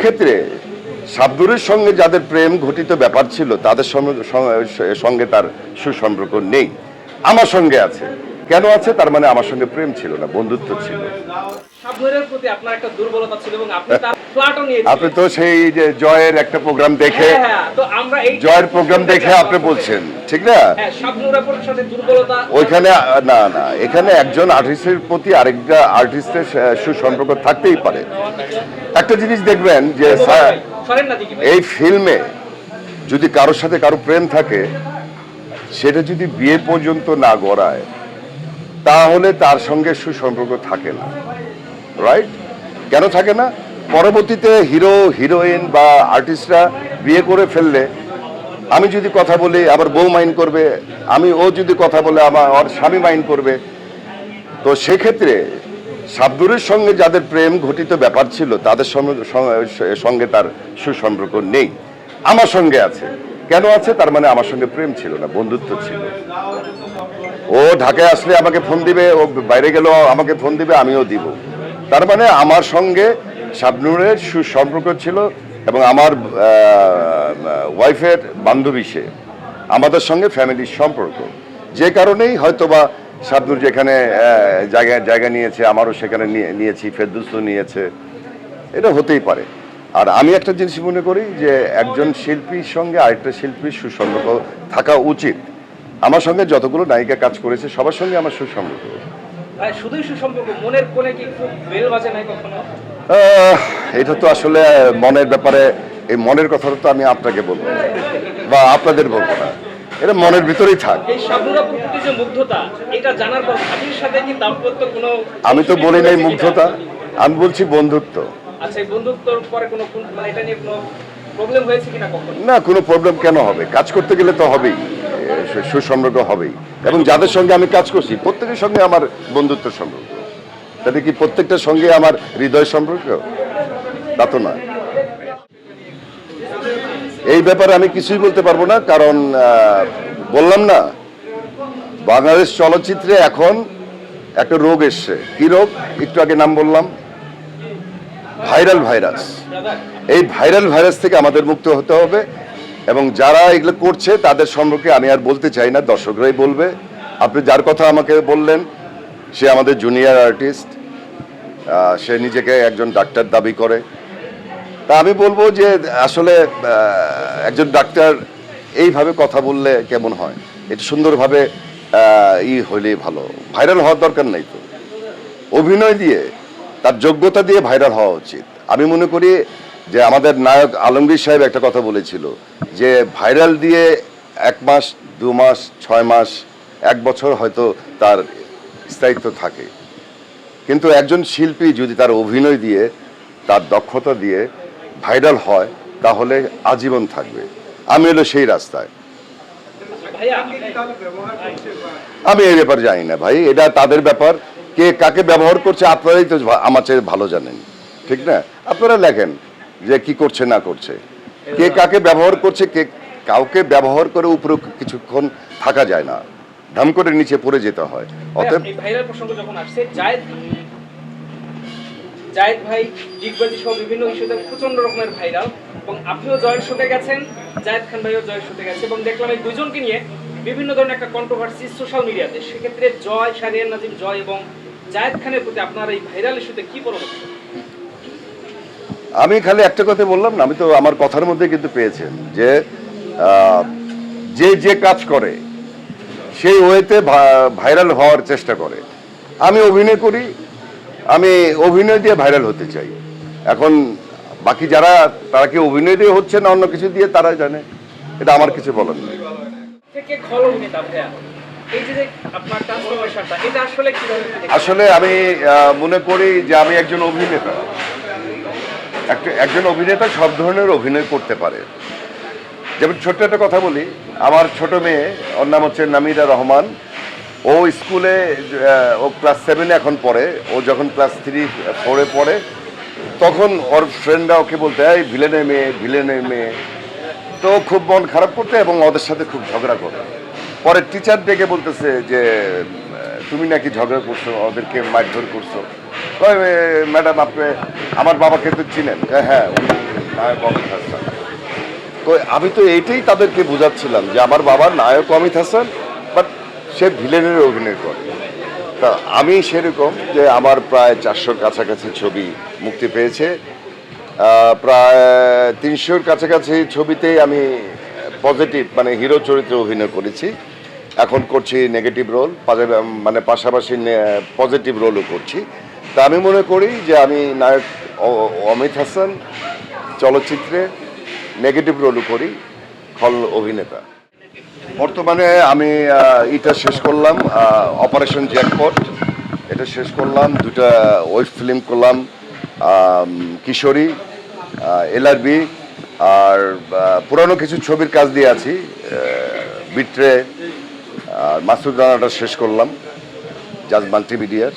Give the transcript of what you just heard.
সেক্ষেত্রে সাবদুরের সঙ্গে যাদের প্রেম ঘটিত ব্যাপার ছিল, তাদের সঙ্গে সঙ্গে তার সুসম্পর্ক নেই। আমার সঙ্গে আছে। কেন আছে? তার মানে আমার সঙ্গে প্রেম ছিল না বন্ধুত্ব ছিল। আপনি তো সেই যে জয়ের একটা প্রোগ্রাম দেখে হ্যাঁ, হ্যাঁ, জয়ের প্রোগ্রাম দেখে আপনি বলছেন ঠিক না? হ্যাঁ ওইখানে না না এখানে একজন আর্টিস্টের প্রতি আরেকটা আর্টিস্টের সুসম্পর্ক থাকতেই পারে। একটা জিনিস দেখবেন যে। এই ফিল্মে যদি কারোর সাথে কারও প্রেম থাকে সেটা যদি বিয়ে পর্যন্ত না গড়ায় তাহলে তার সঙ্গে সুসম্পর্ক থাকে না রাইট কেন থাকে না? পরবর্তীতে হিরো, হিরোইন বা আর্টিস্টরা বিয়ে করে ফেললে আমি যদি কথা বলি, আবার বউ মাইন্ড করবে, আমি ও যদি কথা বলে, আমার ওর স্বামী মাইন্ড করবে। তো সেক্ষেত্রে শাবদুরের সঙ্গে যাদের প্রেম ঘটিত ব্যাপার ছিল, তাদের সঙ্গে তার সুসম্পর্ক নেই। আমার সঙ্গে আছে। কেন আছে? তার মানে আমার সঙ্গে প্রেম ছিল না, বন্ধুত্ব ছিল। ও ঢাকায় আসলে আমাকে ফোন দিবে, ও বাইরে গেলেও আমাকে ফোন দিবে, আমিও দিব। তার মানে আমার সঙ্গে শাবনুরের সুসম্পর্ক ছিল এবং আমার ওয়াইফের বান্ধবী সে, আমাদের সঙ্গে ফ্যামিলির সম্পর্ক। যে কারণেই হয়তোবা শাবনুর যেখানে জায়গা জায়গা নিয়েছে, আমারও সেখানে নিয়ে- নিয়েছি, ফেরদুসও নিয়েছে। এটা হতেই পারে। আর আমি একটা জিনিস মনে করি যে একজন শিল্পীর সঙ্গে আরেকটা শিল্পীর সুসম্পর্ক থাকা উচিত। আমার সঙ্গে যতগুলো নায়িকা কাজ করেছে সবার সঙ্গে আমার সুসম্পর্ক শুধুই সুসম্পর্ক মনের কোণে কি খুব বেল বাজে নাই কখনো? এটা তো আসলে মনের ব্যাপারে এই মনের কথাটা তো আমি আপনাকে বলব না। বা আপনাদের বলব না। এটা মনের ভিতরেই থাক। আমি তো বলি নাই মুগ্ধতা আমি বলছি বন্ধুত্ব। আচ্ছা বন্ধুত্বর পরে কোনো মানে এটা নিয়ে কোনো প্রবলেম হয়েছে কিনা কখনো? না, কোনো প্রবলেম কেন হবে? কাজ করতে গেলে তো হবেই। সুসম্পর্ক হবেই। এবং যাদের সঙ্গে আমি কাজ করছি, প্রত্যেকের সঙ্গে আমার বন্ধুত্ব সম্পর্ক। তাতে কি প্রত্যেকটার সঙ্গে আমার হৃদয় সম্পর্ক? তা তো না। এই ব্যাপারে আমি কিছুই বলতে পারব না, কারণ বললাম না। বাংলাদেশ চলচ্চিত্রে এখন একটা রোগ এসছে। কি রোগ? একটু আগে নাম বললাম। Viral virus. এই ভাইরাল ভাইরাস থেকে আমাদের মুক্ত হতে হবে এবং যারা এগুলো করছে, তাদের সম্পর্কে আমি আর বলতে চাই না, দর্শকরাই বলবে। আপনি যার কথা আমাকে বললেন, সে আমাদের জুনিয়র আর্টিস্ট সে নিজেকে একজন ডাক্তার দাবি করে। তা আমি বলব যে আসলে একজন ডাক্তার এইভাবে কথা বললে কেমন হয়? এটা সুন্দরভাবে ই হইলেই ভালো। ভাইরাল হওয়ার দরকার নেই তো। অভিনয় দিয়ে তার যোগ্যতা দিয়ে ভাইরাল হওয়া উচিত। আমি মনে করি যে আমাদের নায়ক আলমগীর সাহেব একটা কথা বলেছিল যে ভাইরাল দিয়ে এক মাস দু মাস ছয় মাস এক বছর হয়তো তার স্থায়িত্ব থাকে। কিন্তু একজন শিল্পী যদি তার অভিনয় দিয়ে তার দক্ষতা দিয়ে ভাইরাল হয় তাহলে আজীবন থাকবে। আমি হলো সেই রাস্তায়। আমি এই ব্যাপারে জানি না ভাই এটা তাদের ব্যাপার। কে কাকে ব্যবহার করছে আপনারাই তো আমার চেয়ে ভালো জানেন। ঠিক না? আপনারা লেখেন যে কি করছে না করছে। কে কাকে ব্যবহার করছে কে কাউকে ব্যবহার করে উপরে কিছুক্ষণ থাকা যায় না। ধাম করে নিচে পড়ে যেতে হয়। অতএব ভাইরাল প্রসঙ্গ যখন আসছে জায়েদ জায়েদ ভাই ডিগবাজি সহ বিভিন্ন ইস্যুতে প্রচণ্ড রকমের ভাইরাল এবং আপনিও জয়ের শোতে গেছেন জায়েদ খান ভাইও জয়ের শোতে গেছে এবং দেখলাম এই দুজনকে নিয়ে বিভিন্ন ধরনের একটা কন্ট্রোভার্সি সোশ্যাল মিডিয়াতে সেক্ষেত্রে জয় শারিয়ার নাজিম জয় এবং জায়েদ খানের প্রতি আপনার এই ভাইরাল ইস্যুতে কি পরামর্শ আমি খালি একটা কথা বললাম না, আমি তো আমার কথার মধ্যে কিন্তু পেয়েছেন যে যে যে কাজ করে, সেই ওয়েতে ভাইরাল হওয়ার চেষ্টা করে। আমি অভিনয় করি, আমি অভিনয় দিয়ে ভাইরাল হতে চাই। এখন বাকি যারা, তারা কি অভিনয় দিয়ে হচ্ছে না অন্য কিছু দিয়ে তারা জানে। এটা আমার কিছু বলার নেই। আসলে আমি মনে করি যে আমি একজন অভিনেতা। একজন অভিনেতা সব ধরনের অভিনয় করতে পারে। যেমন ছোট্ট একটা কথা বলি, আমার ছোট মেয়ে, ওর নাম হচ্ছে নামিরা রহমান। ও স্কুলে ও ক্লাস সেভেনে এখন পড়ে। ও যখন ক্লাস থ্রি ফোরে পড়ে, তখন ওর ফ্রেন্ডরা ওকে বলতে, এই ভিলেনের মেয়ে ভিলেনের মেয়ে। তো খুব মন খারাপ করতে এবং ওদের সাথে খুব ঝগড়া করে পরে টিচার ডেকে বলতেছে যে, তুমি নাকি ঝগড়া করছ, ওদেরকে মারধর করছ? ম্যাডাম, আপনি, আমার বাবাকে তো চিনেন। হ্যাঁ অমিত হাসান। তো আমি তো এইটাই তাদেরকে বোঝাচ্ছিলাম যে আমার বাবার নায়ক অমিত হাসান, বাট সে ভিলেনের অভিনয় করে। তা আমি সেরকম যে আমার প্রায় চারশোর কাছাকাছি ছবি মুক্তি পেয়েছে। প্রায় তিনশোর কাছাকাছি ছবিতেই আমি পজিটিভ মানে হিরো চরিত্রে অভিনয় করেছি। এখন করছি নেগেটিভ রোল মানে পাশাপাশি পজিটিভ রোলও করছি। তা আমি মনে করি যে আমি নায়ক অমিত হাসান, চলচ্চিত্রে নেগেটিভ রোলও করি, খল অভিনেতা। বর্তমানে আমি এটা শেষ করলাম অপারেশন জ্যাকপট। এটা শেষ করলাম, দুটা ওয়েব ফিল্ম করলাম কিশোরী এলআরবি আর পুরানো কিছু ছবির কাজ দিয়ে আছি। বিট্রে, আর মাসুদ রানাটা শেষ করলাম জাজ মাল্টিমিডিয়ার